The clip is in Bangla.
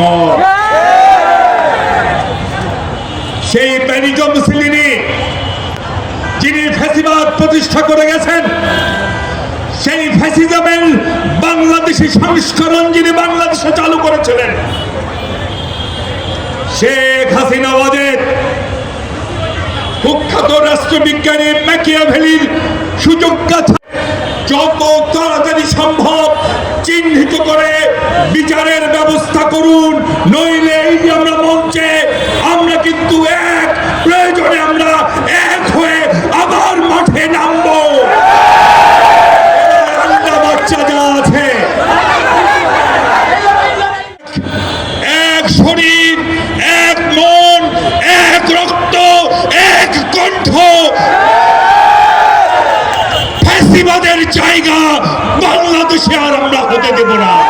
একমত সেই প্যারিজম মুসলিনি যিনি ফ্যাসিবাদ প্রতিষ্ঠা করে গেছেন সেই ফ্যাসিজমের বাংলাদেশি সংস্করণ যিনি বাংলাদেশে চালু করেছিলেন শেখ হাসিনা ওয়াজেদ কুখ্যাত রাষ্ট্রবিজ্ঞানী ম্যাকিয়াভেলির সুযোগ্যা যত তাড়াতাড়ি সম্ভব নইলে এই যে আমরা মঞ্চে আমরা কিন্তু এক। প্রয়োজনে আমরা এক হয়ে আবার মাঠে নামবো। জায়গা বাংলাদেশে আর আমরা হতে দেব না।